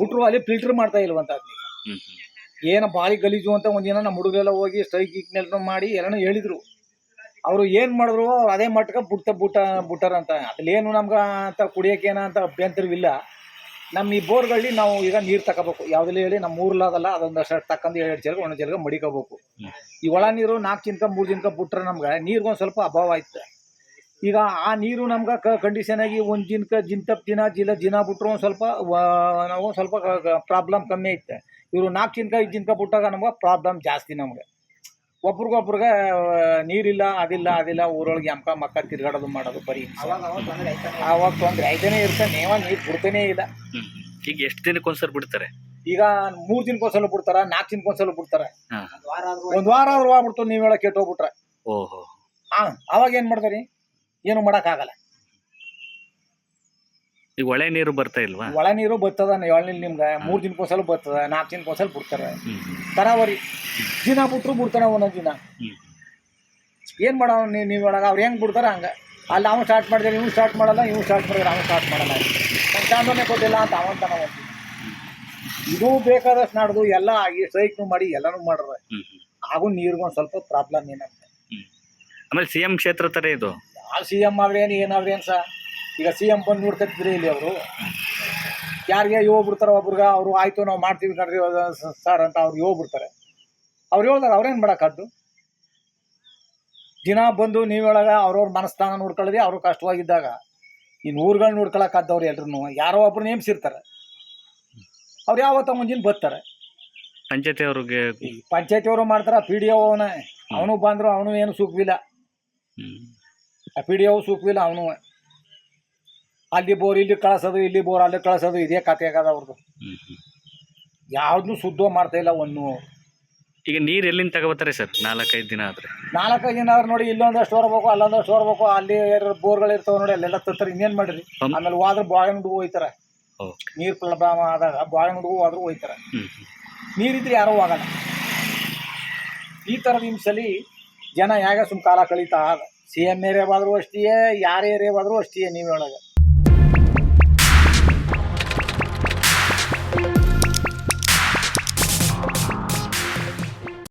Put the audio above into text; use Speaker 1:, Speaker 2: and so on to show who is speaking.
Speaker 1: ಬಿಟ್ರು ಅಲ್ಲಿ ಫಿಲ್ಟರ್ ಮಾಡ್ತಾ ಇಲ್ವಂತ ಏನು ಭಾರಿ ಗಲೀಜು ಅಂತ ಒಂದಿನ ನಮ್ಮ ಹುಡುಗರೆಲ್ಲ ಹೋಗಿ ಸ್ಟ್ರೈಕ್ ಗೀಕ್ನೆಲ್ಲ ಮಾಡಿ ಎಲ್ಲನೂ ಹೇಳಿದ್ರು. ಅವರು ಏನು ಮಾಡಿದ್ರು ಅವ್ರು ಅದೇ ಮಟ್ಟಕ್ಕೆ ಬುಟ್ಟ ಬುಟ್ಟ ಬುಟ್ಟಾರಂತ ಏನು ನಮ್ಗೆ ಅಂತ ಕುಡಿಯೋಕೇನ ಅಂತ ಅಭ್ಯಂತರವಿಲ್ಲ. ನಮ್ಮ ಈ ಬೋರ್ಗಳಲ್ಲಿ ನಾವು ಈಗ ನೀರು ತಗೋಬೇಕು ಯಾವುದಲ್ಲೇ ಹೇಳಿ ನಮ್ಮ ಊರ್ಲಾದಲ್ಲ ಅದೊಂದು ಅಷ್ಟು ತಕ್ಕಂದು ಎರಡು ಜರ್ಗ ಒಂದು ಜರ್ಗ ಮಡಿಕೋಬೇಕು. ಈ ಒಳ ನೀರು ನಾಲ್ಕು ಚಿನ್ಕ, ಮೂರು ಚಿನ್ಕ ಬಿಟ್ರೆ ನಮ್ಗೆ ನೀರಿಗೊಂದು ಸ್ವಲ್ಪ ಅಭಾವ ಆಯ್ತು ಈಗ ಆ ನೀರು ನಮ್ಗೆ ಕ ಕಂಡೀಷನ್ ಆಗಿ ಒಂದು ಜಿನ್ಕ ಜಿಂತಪ್ ದಿನ ಜಿಲ್ಲ ದಿನ ಬಿಟ್ರು ಒಂದು ಸ್ವಲ್ಪ ವ- ನಾವು ಸ್ವಲ್ಪ ಪ್ರಾಬ್ಲಮ್ ಕಮ್ಮಿ ಐತೆ. ಇವರು ನಾಲ್ಕು ಚಿನ್ಕ ಐದು ದಿನಕ ಬಿಟ್ಟಾಗ ನಮ್ಗೆ ಪ್ರಾಬ್ಲಮ್ ಜಾಸ್ತಿ ನಮಗೆ. ಒಬ್ರಿಗೊಬ್ರಿಗೆ ನೀರಿಲ್ಲ ಅದಿಲ್ಲ ಅದಿಲ್ಲ ಊರೊಳಗೆ ಅಮ್ಕ ಮಕ್ಕ ತಿರ್ಗಾಡೋದು ಮಾಡೋದು ಬರೀ ಆವಾಗ ತೊಂದರೆ ಐದನೇ ಇರ್ತಾನೆ ನೇವ ನೀರು ಬಿಡ್ತಾನೇ ಇಲ್ಲ.
Speaker 2: ಈಗ ಎಷ್ಟು ದಿನಕ್ಕೊಂದ್ಸಲ ಬಿಡ್ತಾರೆ?
Speaker 1: ಈಗ ಮೂರು ದಿನಕ್ಕೊಂದ್ಸಲ ಬಿಡ್ತಾರ ನಾಲ್ಕು ದಿನಕ್ಕೊಂದ್ಸಲ ಬಿಡ್ತಾರ.
Speaker 2: ಹಾ
Speaker 1: ಒಂದು ವಾರ ಆದ್ರೂ ಆಗ್ಬಿಡ್ತು ನೀವು ಹೇಳಕ್ ಕೆಟ್ಟೋಗ್ಬಿಟ್ರೆ.
Speaker 2: ಓಹೋ.
Speaker 1: ಆ ಅವಾಗ ಏನು ಮಾಡ್ತಾರಿ? ಏನು ಮಾಡೋಕ್ಕಾಗಲ್ಲ.
Speaker 2: ಈಗ ಒಳೆ ನೀರು ಬರ್ತಾ ಇಲ್ವಾ?
Speaker 1: ಒಳ ನೀರು ಬರ್ತದ ಎಳ್ನೀರು ನಿಮ್ಗೆ ಮೂರು ದಿನಕ್ಕೊಂದ್ಸಲ ಬರ್ತದ ನಾಲ್ಕು ದಿನಕ್ಕೊಂದ್ಸಲ ಬಿಡ್ತಾರೆ. ತರಾವರಿ. ದಿನ ಬಿಟ್ರು ಬಿಡ್ತಾನೆ ಒಂದೊಂದು ದಿನ. ಏನು ಮಾಡೋ ನೀವು ನೀವು ಒಳಗೆ ಅವ್ರು ಹೆಂಗೆ ಬಿಡ್ತಾರೆ ಹಂಗೆ. ಅಲ್ಲಿ ಅವ್ನು ಸ್ಟಾರ್ಟ್ ಮಾಡಿದ್ರೆ ಇವ್ನು ಸ್ಟಾರ್ಟ್ ಮಾಡಲ್ಲ ಇವ್ನು ಸ್ಟಾರ್ಟ್ ಮಾಡಿದ್ರೆ ಅವ್ನು ಸ್ಟಾರ್ಟ್ ಮಾಡಲ್ಲ. ಚಾಂದನೆ ಕೊಟ್ಟಿಲ್ಲ ಅಂತ ಅವಂತನ ಒಂದು ಇದು ಬೇಕಾದಷ್ಟು ನಾಡ್ದು ಎಲ್ಲ ಈ ಸ್ಟ್ರೈಕ್ನು ಮಾಡಿ ಎಲ್ಲನೂ ಮಾಡ್ರೆ. ಹಾಗೂ ನೀರಿಗೊಂದು ಸ್ವಲ್ಪ ಪ್ರಾಬ್ಲಮ್ ಏನಂತ.
Speaker 2: ಆಮೇಲೆ ಸಿ ಎಂ ಕ್ಷೇತ್ರ ತರ ಇದು.
Speaker 1: ಯಾವ ಸಿ ಎಂ ಆದ್ರೇನು ಏನಾದ್ರೆ ಏನು ಸಹ ಈಗ ಸಿ ಎಂ ಬಂದು ನೋಡ್ಕೊತಿದ್ರಿ ಇಲ್ಲಿ ಅವರು. ಯಾರಿಗೆ ಹೋಗ್ಬಿಡ್ತಾರೆ ಒಬ್ರಿಗೆ ಅವರು ಆಯಿತು ನಾವು ಮಾಡ್ತೀವಿ ಕಣ್ರಿ ಸರ್ ಅಂತ ಅವ್ರಿಗೆ ಹೋಗ್ಬಿಡ್ತಾರೆ ಅವ್ರು ಹೇಳ್ತಾರೆ ಅವ್ರೇನು ಮಾಡೋಕ್ಕದ್ದು ದಿನ ಬಂದು ನೀವೊಳಗೆ ಅವ್ರವ್ರ ಮನಸ್ಥಾನ ನೋಡ್ಕೊಳ್ಳೋದೇ ಅವ್ರು ಕಷ್ಟವಾಗಿದ್ದಾಗ. ಇನ್ನು ಊರುಗಳು ನೋಡ್ಕೊಳಕ್ಕಾದವ್ರು ಎಲ್ರು ಯಾರೋ ಒಬ್ರು ನೇಮಿಸಿರ್ತಾರೆ. ಅವ್ರು ಯಾವತ್ತ ಮುಂಜಿನ ಬರ್ತಾರೆ
Speaker 2: ಪಂಚಾಯತಿ ಅವ್ರಿಗೆ
Speaker 1: ಪಂಚಾಯತಿ ಅವರು ಮಾಡ್ತಾರೆ ಪಿ ಡಿ ಅವನ. ಅವನು ಬಂದ್ರು ಅವನು ಏನು ಸುಖವಿಲ್ಲ
Speaker 2: ಹ್ಮ್
Speaker 1: ಸೂಕ್ವಿಲ್ಲ ಅವನು ಅಲ್ಲಿ ಬೋರ್ ಇಲ್ಲಿ ಕಳಿಸೋದು ಇಲ್ಲಿ ಬೋರ್ ಅಲ್ಲಿ ಕಳಿಸೋದು ಇದೇ ಕತೆ ಆಗದ ಅವ್ರದ್ದು. ಯಾವ್ದನ್ನೂ ಶುದ್ಧ ಮಾಡ್ತಾ ಇಲ್ಲ ಒಂದು.
Speaker 2: ಈಗ ನೀರ್ ಎಲ್ಲಿಂದ ತಗೋತಾರೆ ಸರ್? ನಾಲ್ಕೈದು ದಿನ ಆದ್ರೆ.
Speaker 1: ನಾಲ್ಕೈದು ದಿನ ಆದ್ರೆ ನೋಡಿ ಇಲ್ಲೊಂದಷ್ಟು ಹೊರಬೇಕು ಅಲ್ಲೊಂದಷ್ಟು ಹೊರಬೇಕು ಅಲ್ಲಿ ಬೋರ್ಗಳು ಇರ್ತಾವೆ ನೋಡಿ ಅಲ್ಲೆಲ್ಲ ತರ್ತಾರೆ ಇನ್ನೇನು ಮಾಡಿರಿ. ಆಮೇಲೆ ಹೋದ್ರೆ ಬಾಳೆಗುಂಡಿಗೂ ಹೋಯ್ತಾರೆ.
Speaker 2: ಓ
Speaker 1: ನೀರು ಪ್ರಾಬ್ಲಮ್ ಆದಾಗ ಬಾಳೆಗುಂಡಿಗೂ ಹೋದ್ರೂ ಹೋಯ್ತಾರೆ. ನೀರಿದ್ರೆ ಯಾರೂ ಹೋಗಲ್ಲ. ಈ ಥರದ ಹಿಂಸಲಿ ಜನ ಹೇಗೆ ಸುಮ್ ಕಾಲ ಕಳೀತಾ ಸಿ ಎಂ ಏರಿಯಾವಾದರೂ ಅಷ್ಟೇ ಯಾರ ಏರಿಯಾವಾದರೂ ಅಷ್ಟೇ ನೀವು ಹೇಳೋದು.